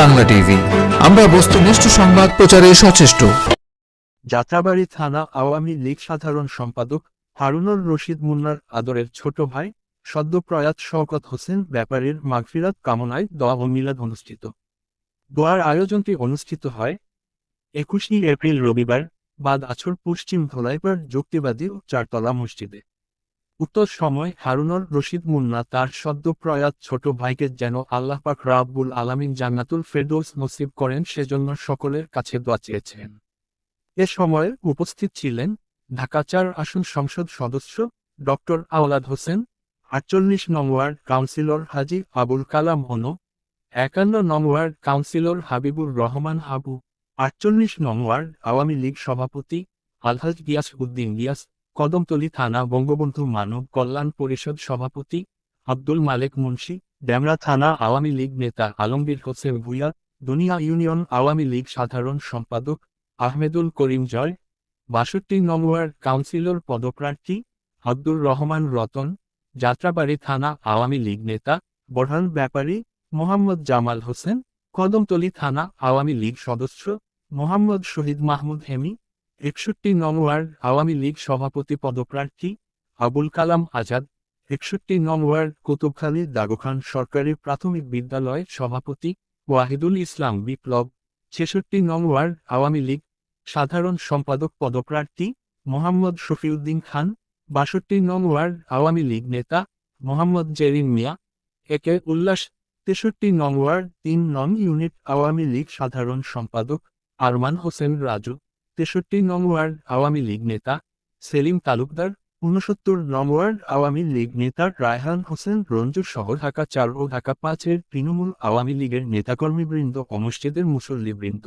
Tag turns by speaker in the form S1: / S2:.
S1: Bangla TV. আমরা বস্তুনিষ্ঠ সংবাদ প্রচারে সচেষ্ট।
S2: যাত্রাবাড়ি থানা আওয়ামী লীগ সাধারণ সম্পাদক হারুনুর রশিদ মুন্নার আদরের ছোট ভাই সদ্য প্রয়াত শওকত হোসেন ব্যাপারীর মাগফিরাত কামনায় দোয়া ও মিলাদ অনুষ্ঠিত। দোয়ার আয়োজনটি অনুষ্ঠিত হয় একুশে এপ্রিল রবিবার বাদ আছর পশ্চিম ধোলাইপাড় যুক্তিবাদী ও চারতলা মসজিদে। উক্ত সময় হারুনুর রশিদ মুন্না তার সদ্য প্রয়াত ছোট ভাইকে যেন আল্লাহ পাক রাব্বুল আলামিন জান্নাতুল ফেরদৌস নসিব করেন সেজন্য সকলের কাছে দোয়া চেয়েছেন। এ সময় উপস্থিত ছিলেন ঢাকা চার আসন সংসদ সদস্য ডক্টর আওলাদ হোসেন, আটচল্লিশ নং ওয়ার্ড কাউন্সিলর হাজি আবুল কালাম হনু একান্ন নং ওয়ার্ড কাউন্সিলর হাবিবুর রহমান হাবু আটচল্লিশ নং ওয়ার্ড আওয়ামী লীগ সভাপতি আলহাজ গিয়াস উদ্দিন গিয়াস কদমতলী থানা বঙ্গবন্ধু মানব কল্যাণ পরিষদ সভাপতি আব্দুল মালেক মুন্সি, ডেমরা থানা আওয়ামী লীগ নেতা আলমগীর হোসেন ভুইয়া, দুনিয়া ইউনিয়ন আওয়ামী লীগ সাধারণ সম্পাদক আহমেদুল করিম জয়, বাষট্টি নম্বর কাউন্সিলর পদপ্রার্থী আব্দুর রহমান রতন, যাত্রাবাড়ি থানা আওয়ামী লীগ নেতা বরহান ব্যাপারী, মোহাম্মদ জামাল হোসেন, কদমতলী থানা আওয়ামী লীগ সদস্য মোহাম্মদ শহীদ মাহমুদ হেমি একষট্টি নম্বর আওয়ামী লীগ সভাপতি পদপ্রার্থী, আবুল কালাম আজাদ। একষট্টি নম্বর কুতুবখালী দাগোখান সরকারি প্রাথমিক বিদ্যালয় সভাপতি, ওয়াহিদুল ইসলাম বিপ্লব। ছেষট্টি নম্বর আওয়ামী লীগ সাধারণ সম্পাদক পদপ্রার্থী, মোহাম্মদ শফিউদ্দিন খান। বাষট্টি নং ওয়ার্ড, আওয়ামী লীগ নেতা, মোহাম্মদ জেরিন মিয়া। একে উল্লাস। তেষট্টি নং ওয়ার্ড, তিন নং ইউনিট, আওয়ামী লীগ সাধারণ সম্পাদক, আরমান হোসেন রাজু। তেষট্টি নং ওয়ার্ড আওয়ামী লীগ নেতা সেলিম তালুকদার, ঊনসত্তর নং ওয়ার্ড আওয়ামী লীগ নেতা রায়হান হোসেন রঞ্জু সহ ঢাকা চার ও ঢাকা পাঁচের তৃণমূল আওয়ামী লীগের নেতাকর্মীবৃন্দ ও মসজিদের মুসল্লিবৃন্দ।